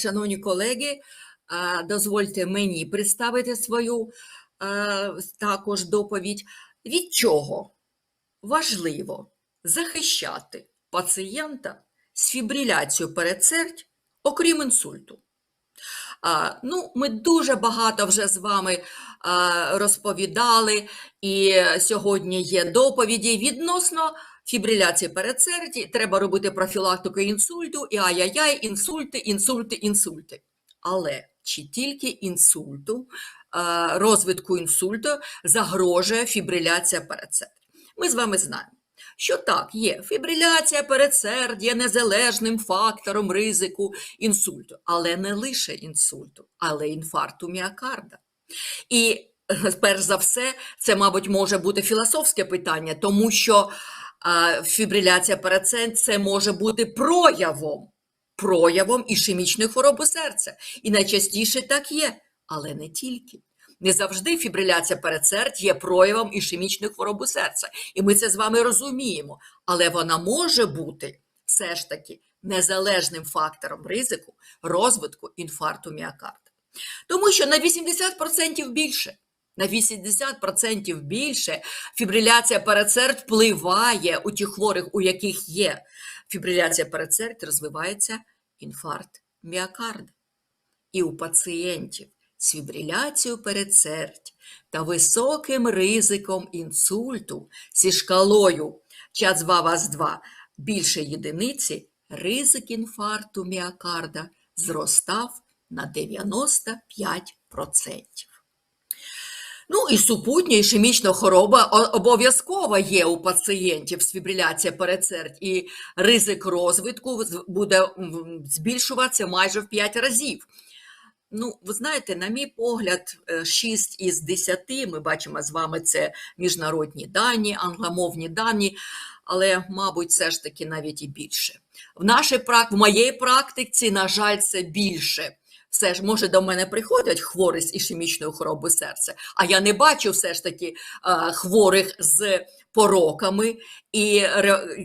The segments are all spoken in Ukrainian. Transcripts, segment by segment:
Шановні колеги, дозвольте мені представити свою також доповідь. Від чого важливо захищати пацієнта з фібриляцією передсердь, окрім інсульту? Ну, ми дуже багато вже з вами розповідали, і сьогодні є доповіді відносно фібриляції передсерді. Треба робити профілактику інсульту, і ай-яй-яй, інсульти, інсульти, інсульти. Але чи тільки інсульту, розвитку інсульту загрожує фібриляція передсердя? Ми з вами знаємо. Що так, є фібриляція передсердя незалежним фактором ризику інсульту, але не лише інсульту, але інфаркту міокарда. І е, перш за все, це, мабуть, може бути філософське питання, тому що фібриляція передсердя це може бути проявом, проявом ішемічної хвороби серця. І найчастіше так є, але не тільки. Не завжди фібриляція передсердь є проявом ішемічної хвороби серця. І ми це з вами розуміємо. Але вона може бути все ж таки незалежним фактором ризику розвитку інфаркту міокарда. Тому що на 80% більше, на 80% більше фібриляція передсердь впливає у тих хворих, у яких є фібриляція передсердь, розвивається інфаркт міокарда. І у пацієнтів з фібриляцією передсердь та високим ризиком інсульту зі шкалою час 2 ваз 2 більше єдиниці, ризик інфаркту міокарда зростав на 95%. Ну і супутня ішемічна хвороба обов'язково є у пацієнтів з фібриляцією передсердь, і ризик розвитку буде збільшуватися майже в 5 разів. Ну, ви знаєте, на мій погляд, 6 із 10, ми бачимо з вами це міжнародні дані, англомовні дані, але, мабуть, все ж таки навіть і більше. В, нашій, в моїй практиці, на жаль, це більше. Все ж, може, до мене приходять хворі з ішемічною хворобою серця, а я не бачу все ж таки е, хворих з пороками, і,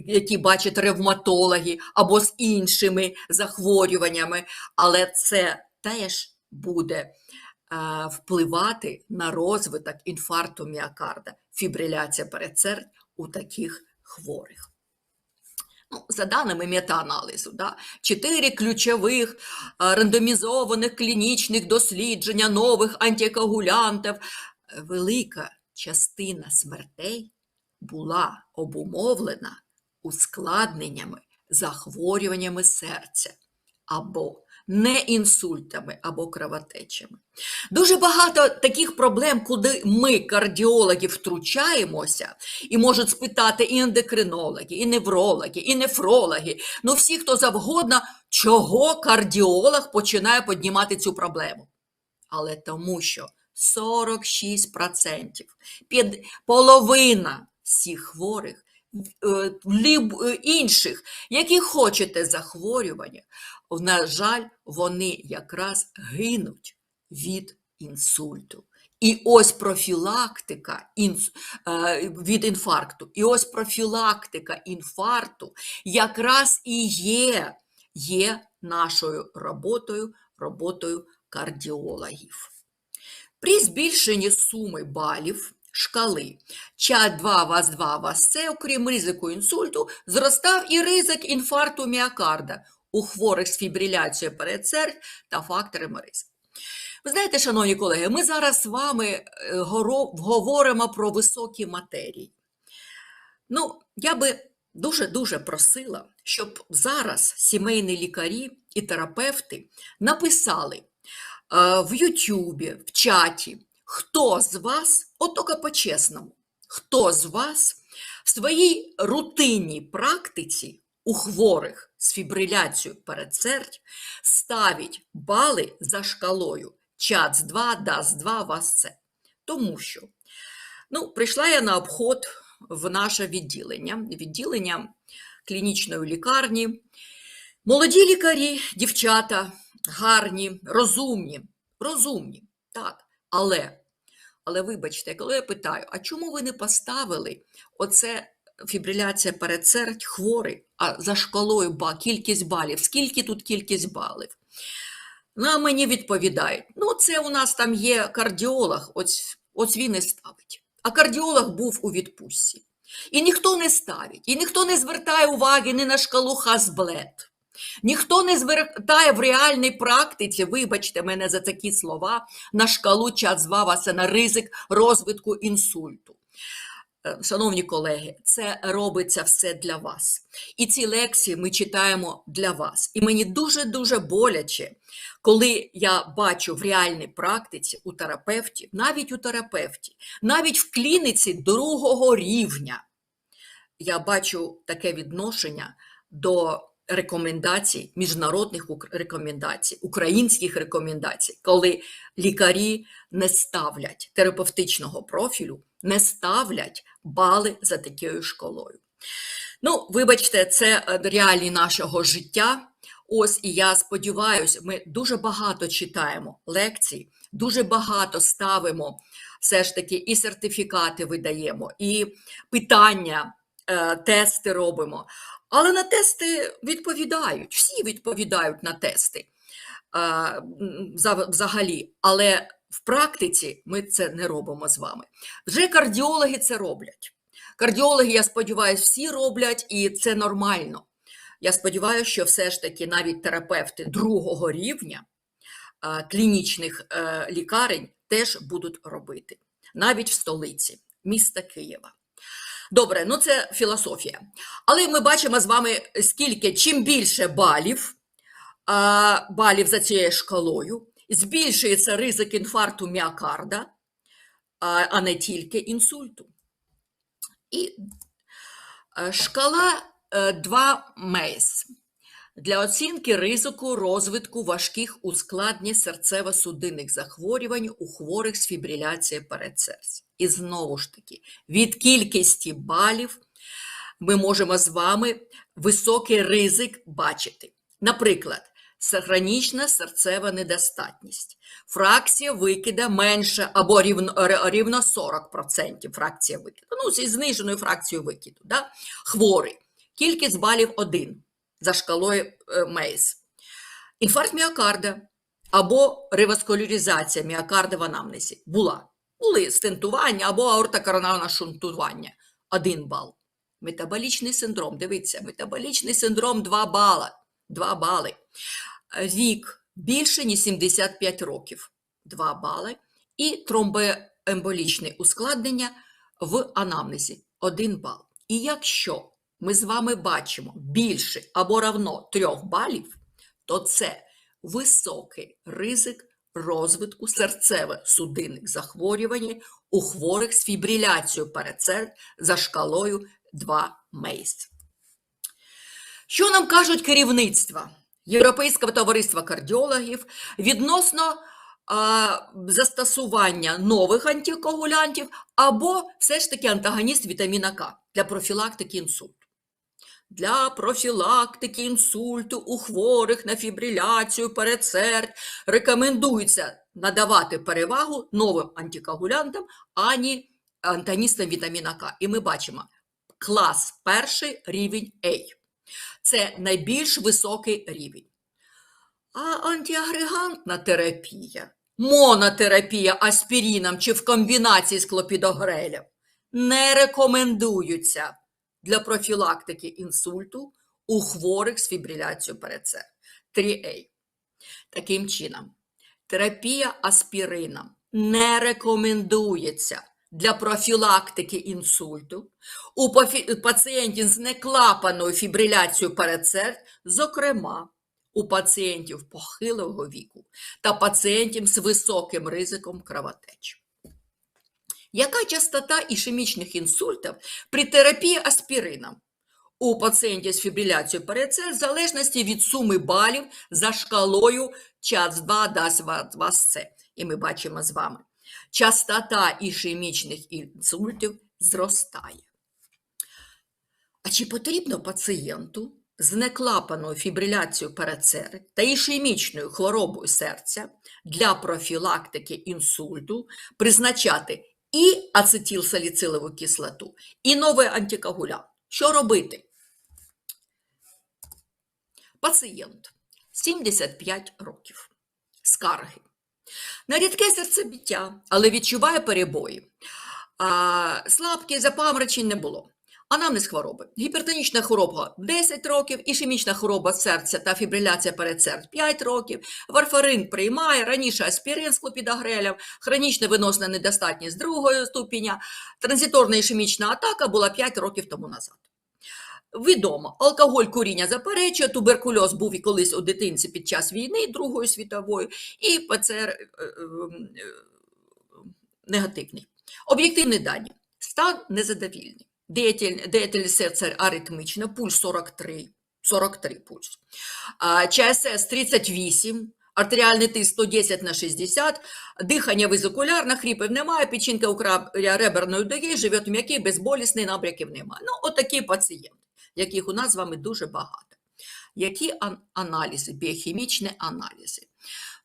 які бачать ревматологи або з іншими захворюваннями, але це теж буде е, впливати на розвиток інфаркту міокарда, фібриляція передсердь у таких хворих. Ну, за даними метааналізу, да, чотири ключових е, рандомізованих клінічних дослідження нових антикоагулянтів. Е, Велика частина смертей була обумовлена ускладненнями, захворюваннями серця або не інсультами або кровотечами. Дуже багато таких проблем, куди ми, кардіологи, втручаємося, і можуть спитати і ендокринологи, і неврологи, і нефрологи, ну всі, хто завгодно, чого кардіолог починає піднімати цю проблему. Але тому що 46%, під половина всіх хворих, інших, які хочете захворювання, на жаль, вони якраз гинуть від інсульту. І ось профілактика е, від інфаркту, і ось профілактика інфаркту якраз і є, є нашою роботою, роботою кардіологів. При збільшенні суми балів шкали чат 2 ваз 2 ваз С, окрім ризику інсульту, зростав і ризик інфаркту міокарда у хворих з фібриляцією передсердь та факторами ризику. Ви знаєте, шановні колеги, ми зараз з вами е, говоримо про високі матерії. Ну, я би дуже-дуже просила, щоб зараз сімейні лікарі і терапевти написали е, в Ютубі, в чаті, хто з вас, от тільки по-чесному, хто з вас в своїй рутинній практиці у хворих з фібриляцією передсердь ставить бали за шкалою ЧАЦ 2, ДАС 2, ВАС-С. Тому що ну, прийшла я на обход в наше відділення, відділення клінічної лікарні. Молоді лікарі, дівчата, гарні, розумні, розумні, так, але, але вибачте, коли я питаю, а чому ви не поставили оце фібриляція передсердь хворий, а за шкалою ба, кількість балів, скільки тут кількість балів? Ну, а мені відповідають: ну, це у нас там є кардіолог, ось, ось він і ставить. А кардіолог був у відпустці. І ніхто не ставить, і ніхто не звертає уваги ні на шкалу Хасблет. Ніхто не звертає в реальній практиці, вибачте мене за такі слова, на шкалу час 2 на ризик розвитку інсульту. Е, Шановні колеги, це робиться все для вас. І ці лекції ми читаємо для вас. І мені дуже-дуже боляче, коли я бачу в реальній практиці у терапевтів, навіть у терапевті, навіть в клініці другого рівня, я бачу таке відношення до рекомендацій, міжнародних рекомендацій, українських рекомендацій, коли лікарі не ставлять терапевтичного профілю, не ставлять бали за такою школою. Ну, вибачте, це е, реалії нашого життя. Ось і я сподіваюся, ми дуже багато читаємо лекцій, дуже багато ставимо все ж таки і сертифікати видаємо, і питання, е, тести робимо. Але на тести відповідають, всі відповідають на тести взагалі. Але в практиці ми це не робимо з вами. Вже кардіологи це роблять. Кардіологи, я сподіваюся, всі роблять, і це нормально. Я сподіваюся, що все ж таки навіть терапевти другого рівня клінічних е, лікарень теж будуть робити, навіть в столиці міста Києва. Добре, ну це філософія. Але ми бачимо з вами, скільки чим більше балів, балів за цією шкалою, збільшується ризик інфаркту міокарда, а, не тільки інсульту. І е, шкала е, 2 МЕЙС для оцінки ризику розвитку важких ускладнень серцево-судинних захворювань у хворих з фібриляцією передсердя. І знову ж таки, від кількості балів ми можемо з вами високий ризик бачити. Наприклад, хронічна серцева недостатність. Фракція викида менше або рівно, рівно 40% фракція викиду. Ну, зі зниженою фракцією викиду. Да? Хворий. Кількість балів 1 за шкалою Мейс. Інфаркт міокарда або реваскуляризація міокарда в анамнезі була. Були стентування або аортокоронарне шунтування 1 бал. Метаболічний синдром, дивіться, метаболічний синдром 2 бала. 2 бали. Вік більше, ніж 75 років 2 бали. І тромбоемболічне ускладнення в анамнезі 1 бал. І якщо ми з вами бачимо більше або равно 3 балів, то це високий ризик розвитку серцево-судинних захворювань у хворих з фібриляцією передсердь за шкалою 2 МЕЙС. Що нам кажуть керівництва Європейського товариства кардіологів відносно а, застосування нових антикоагулянтів або все ж таки антагоніст вітаміна К для профілактики інсульту? Для профілактики інсульту у хворих на фібриляцію передсердь рекомендується надавати перевагу новим антикоагулянтам, ані антагоністам вітаміна К. І ми бачимо клас перший рівень А. Це найбільш високий рівень. А антиагрегантна терапія, монотерапія аспіріном чи в комбінації з клопідогрелем не рекомендуються для профілактики інсульту у хворих з фібриляцією передсердь. 3А. Таким чином, терапія аспірином не рекомендується для профілактики інсульту у пацієнтів з неклапаною фібриляцією передсердь, зокрема у пацієнтів похилого віку та пацієнтів з високим ризиком кровотечі. Яка частота ішемічних інсультів при терапії аспірином у пацієнтів з фібриляцією передсердь в залежності від суми балів за шкалою час 2 дасть вас це. І ми бачимо з вами. Частота ішемічних інсультів зростає. А чи потрібно пацієнту з неклапаною фібриляцією передсердь та ішемічною хворобою серця для профілактики інсульту призначати і ацетилсаліцилову кислоту, і новий антикоагулянт? Що робити? Пацієнт 75 років. Скарги. На рідке серцебіття, але відчуває перебої. А, слабкість, запамречень не було. Анамнез хвороби. Гіпертонічна хвороба 10 років, ішемічна хвороба серця та фібриляція передсердь 5 років, варфарин приймає, раніше аспірин з клопідогрелем, хронічна виносна недостатність другого ступеня, транзиторна ішемічна атака була 5 років тому назад. Відомо, алкоголь куріння заперечує, туберкульоз був і колись у дитинці під час війни Другої світової, і ПЦР е, е, е, негативний. Об'єктивні дані. Стан незадовільний. Деятель, деятель серця пульс 43, 43 пульс. ЧСС 38, артеріальний тиск 110 на 60, дихання визокулярне, хріпів немає, печінка у крабля реберної дуги, живет м'який, безболісний, набряків немає. Ну, отакі пацієнти, яких у нас з вами дуже багато. Які аналізи, біохімічні аналізи?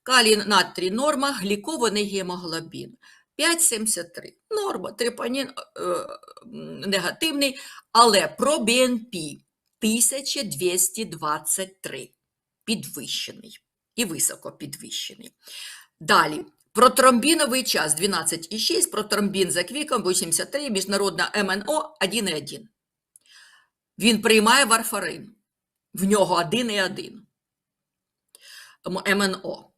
Калій натрій норма, глікований гемоглобін. 5,73. Норма, трипанін е, негативний, але про БНП 1223 підвищений і високо підвищений. Далі, протромбіновий час 12,6, протромбін за квіком 83, міжнародна МНО 1,1. Він приймає варфарин. В нього 1,1. МНО.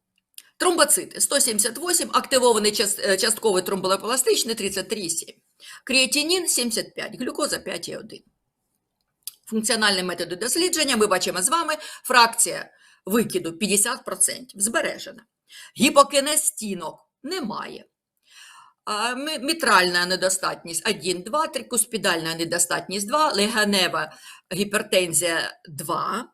Тромбоцити 178, активований е, частковий тромболепластичний 33,7. Креатинін 75, глюкоза 5,1. Функціональні методи дослідження ми бачимо з вами фракція викиду 50% збережена. Гіпокінез стінок немає. Мітральна недостатність 1, 2, трикуспідальна недостатність 2, легенева гіпертензія 2, ан- е,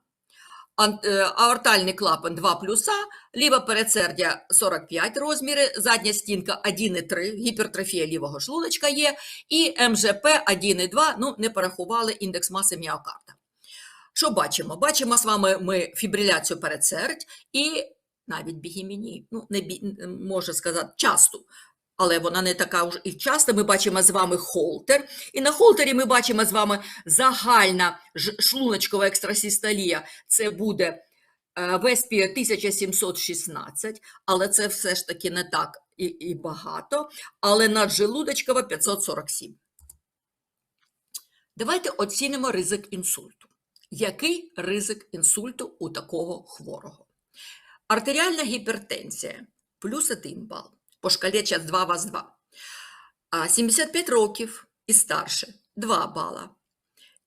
аортальний клапан 2 плюса, ліве передсердя 45 розміри, задня стінка 1,3, гіпертрофія лівого шлуночка є, і МЖП 1,2, ну не порахували індекс маси міокарда. Що бачимо? Бачимо з вами ми фібриляцію передсердь і навіть бігемінію. Ну, не бі... можу сказати, часто, але вона не така вже і часто. Ми бачимо з вами холтер, і на холтері ми бачимо з вами загальна шлуночкова екстрасістолія. Це буде е, Веспія 1716, але це все ж таки не так і, і багато. Але наджелудочкова 547. Давайте оцінимо ризик інсульту. Який ризик інсульту у такого хворого? Артеріальна гіпертензія плюс 1 бал. По шкалі час 2 вас 2. А 75 років і старше 2 бала.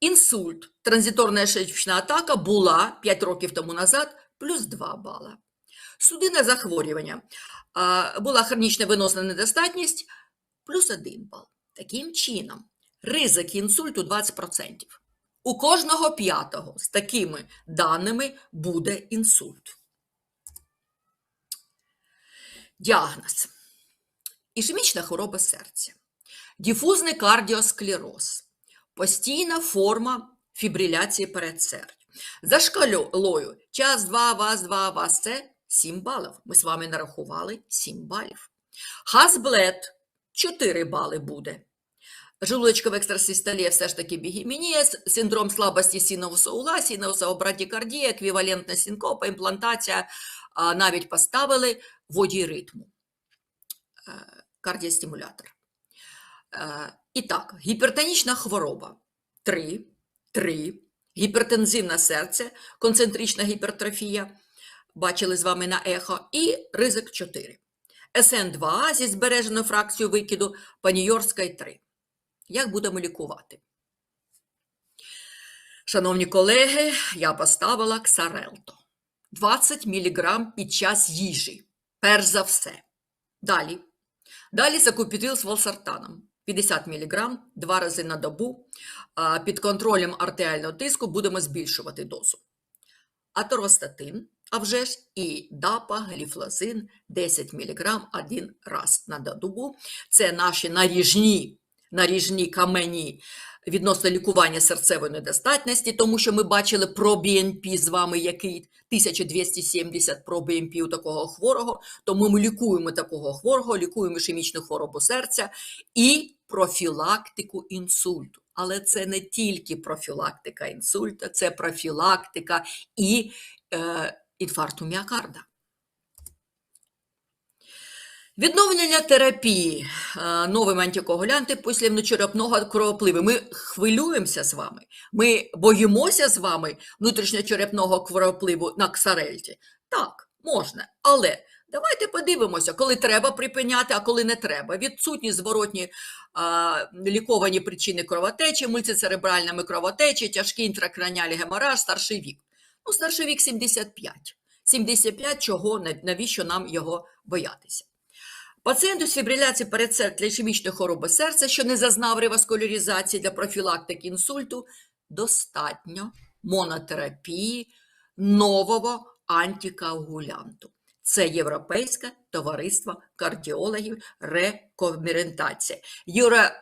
Інсульт, транзиторна ішемічна атака була 5 років тому назад плюс 2 бала. Судинне захворювання була хронічна виносна недостатність плюс 1 бал. Таким чином, ризик інсульту 20%. У кожного п'ятого з такими даними буде інсульт. Діагноз. Ішемічна хвороба серця, діфузний кардіосклероз, постійна форма фібриляції передсердь. За шкалою час 2, вас 2, вас це 7 балів. Ми з вами нарахували 7 балів. Хазблет 4 бали буде. Желудочкова екстрасистолія все ж таки бігемінія, с- синдром слабості синусу ула, синусова брадікардія, еквівалентна синкопа, імплантація, навіть поставили воді ритму, кардіостимулятор. Е, І так, гіпертонічна хвороба 3, 3, гіпертензивне серце, концентрична гіпертрофія, бачили з вами на ехо, і ризик 4. СН2 зі збереженою фракцією викиду, паніорська 3. Як будемо лікувати? Шановні колеги, я поставила ксарелто. 20 мг під час їжі. Перш за все. Далі. Далі закупітил з валсартаном. 50 мг два рази на добу. Під контролем артеріального тиску будемо збільшувати дозу. Аторостатин, а вже ж, і дапа, гліфлозин 10 мг один раз на добу. Це наші наріжні, наріжні камені відносно лікування серцевої недостатності, тому що ми бачили про БНП з вами, який 1270 про БНП у такого хворого, тому ми лікуємо такого хворого, лікуємо ішемічну хворобу серця і профілактику інсульту. Але це не тільки профілактика інсульту, це профілактика і е, інфаркту міокарда. Відновлення терапії е, новими антикоагулянти після внутрішньочерепного кровопливу. Ми хвилюємося з вами, ми боїмося з вами внутрішньочерепного кровопливу на ксарельті. Так, можна, але давайте подивимося, коли треба припиняти, а коли не треба. Відсутні зворотні а, ліковані причини кровотечі, мультицеребральними кровотечі, тяжкий інтракраніальний гемораж, старший вік. Ну, старший вік 75. 75 чого, навіщо нам його боятися? Пацієнту з фібриляцією передсердя ішемічної хвороби серця, що не зазнав реваскуляризації для профілактики інсульту, достатньо монотерапії нового антикоагулянту. Це Європейське товариство кардіологів рекомендація. Euro, е,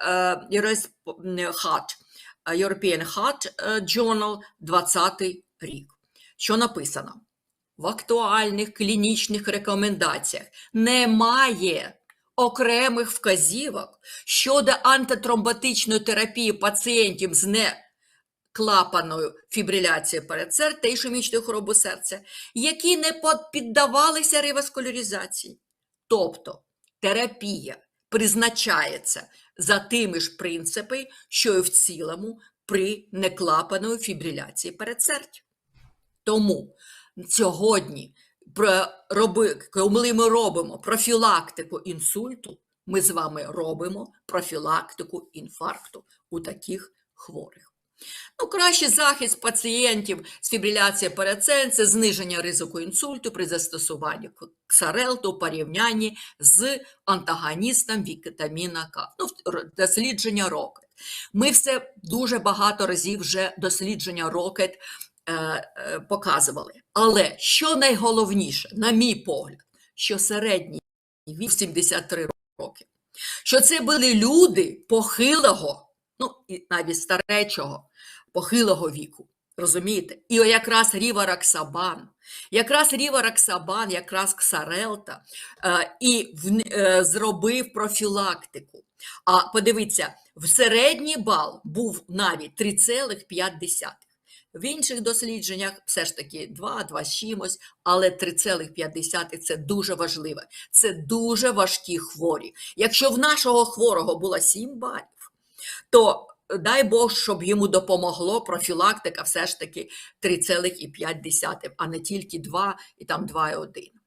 е, European Heart е, Journal 20 рік. Що написано? В актуальних клінічних рекомендаціях немає окремих вказівок щодо антитромботичної терапії пацієнтів з неклапаною фібриляцією передсердя та ішемічною хворобою серця, які не піддавалися реваскуляризації. Тобто терапія призначається за тими ж принципами, що і в цілому при неклапаної фібриляції передсердя. Тому сьогодні, роби, коли ми робимо профілактику інсульту, ми з вами робимо профілактику інфаркту у таких хворих. Ну, кращий захист пацієнтів з фібриляцією передсердя – це зниження ризику інсульту при застосуванні ксарелту у порівнянні з антагоністом вітаміна К. Ну, дослідження Рокет. Ми все дуже багато разів вже дослідження Рокет показували. Але що найголовніше, на мій погляд, що середній вік 73 роки, що це були люди похилого, ну і навіть старечого, похилого віку. Розумієте? І якраз Ріва Раксабан, якраз Ріва Раксабан, якраз Ксарелта е, і е, зробив профілактику. А подивіться, в середній бал був навіть 3,5. В інших дослідженнях все ж таки 2, 2 з чимось, але 3,5 це дуже важливо. Це дуже важкі хворі. Якщо в нашого хворого було 7 балів, то дай Бог, щоб йому допомогло профілактика все ж таки 3,5, а не тільки 2 і там 2,1.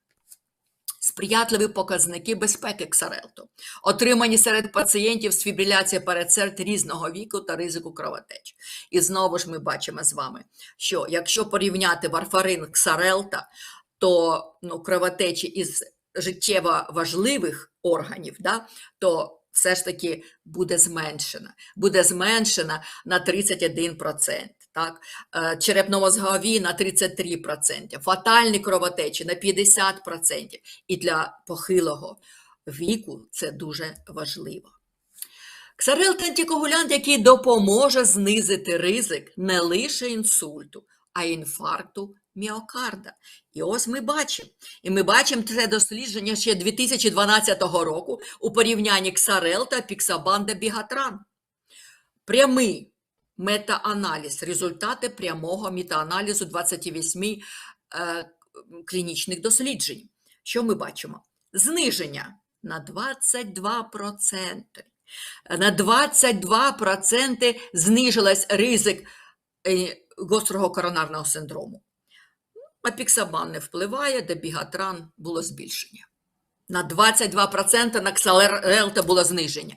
Сприятливі показники безпеки ксарелту, отримані серед пацієнтів з фібриляцією передсердь різного віку та ризику кровотеч. І знову ж ми бачимо з вами, що якщо порівняти варфарин ксарелта, то ну, кровотечі із життєво важливих органів, да, то все ж таки буде зменшена. Буде зменшена на 31%. Так? Е, черепно-мозгові на 33%, фатальні кровотечі на 50%. І для похилого віку це дуже важливо. Ксарел – антикоагулянт, який допоможе знизити ризик не лише інсульту, а й інфаркту міокарда. І ось ми бачимо. І ми бачимо це дослідження ще 2012 року у порівнянні ксарел та піксабанда бігатран. Прямий метааналіз, результати прямого метааналізу 28 е, клінічних досліджень. Що ми бачимо? Зниження на 22%. На 22% знижилась ризик е, гострого коронарного синдрому. А піксабан не впливає, де бігатран було збільшення. На 22% на ксалерелта було зниження.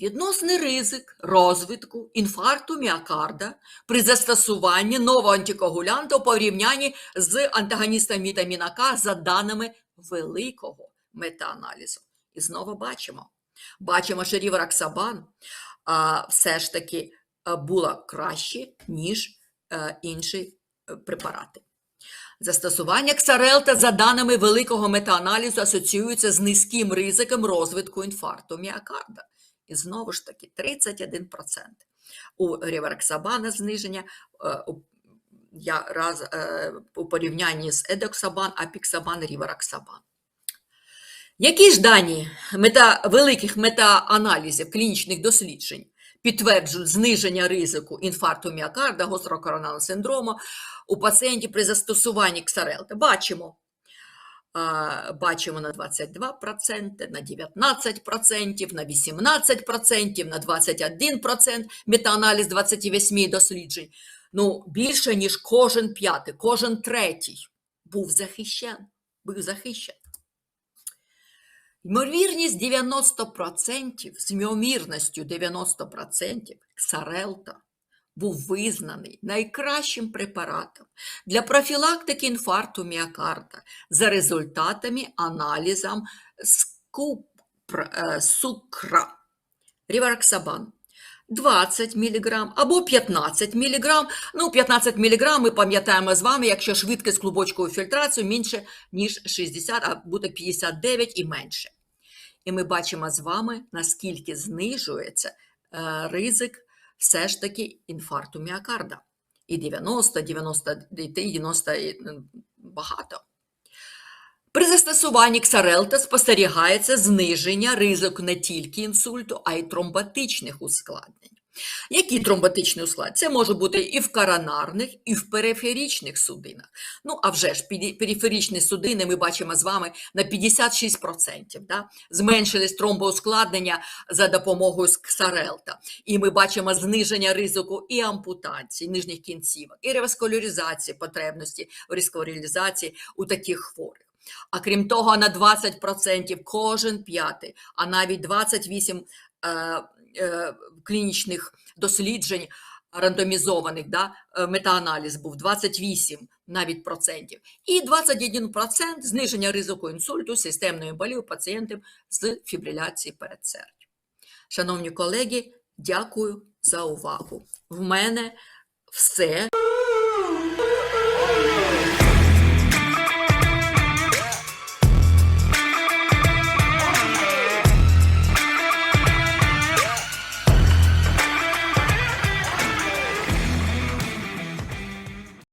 Відносний ризик розвитку інфаркту міокарда при застосуванні нового антикоагулянта у порівнянні з антагоністом вітаміна К за даними великого метааналізу. І знову бачимо. Бачимо, що рівраксабан все ж таки а, була краще, ніж а, інші е, препарати. Застосування ксарелта за даними великого метааналізу асоціюється з низьким ризиком розвитку інфаркту міокарда. І знову ж таки 31%. У ріварексабана зниження е, я, раз, е, у порівнянні з едоксабан, апіксабан, ріварексабан. Які ж дані мета, великих метааналізів клінічних досліджень підтверджують зниження ризику інфаркту міокарда, гострого коронарного синдрому у пацієнтів при застосуванні ксарелти. Бачимо. Бачимо на 22%, на 19%, на 18%, на 21%, метааналіз 28 досліджень. Ну, більше, ніж кожен п'ятий, кожен третій був захищений. Був захищений. Ймовірність 90%, з ймовірністю 90% ксарелта був визнаний найкращим препаратом для профілактики інфаркту міокарда за результатами аналізам е, сукра. Рівароксабан. 20 мг або 15 мг. Ну, 15 мг ми пам'ятаємо з вами, якщо швидкість клубочкової фільтрації менше, ніж 60, а буде 59 і менше. І ми бачимо з вами, наскільки знижується е, ризик все ж таки інфаркту міокарда. І 90, 90 90 і, багато. При застосуванні ксарелта спостерігається зниження ризику не тільки інсульту, а й тромботичних ускладнень. Які тромботичні ускладнення? Це може бути і в коронарних, і в периферичних судинах. Ну, а вже ж периферичні судини ми бачимо з вами на 56%. Да? Зменшились тромбоускладнення за допомогою ксарелта. І ми бачимо зниження ризику і ампутації нижніх кінцівок, і реваскуляризації потребності реваскуляризації у таких хворих. А крім того, на 20% кожен п'ятий, а навіть 28 е, е, клінічних досліджень рандомізованих, да, е, метааналіз був 28 навіть процентів, і 21% зниження ризику інсульту, системної болі у пацієнтів з перед передсердя. Шановні колеги, дякую за увагу. В мене все.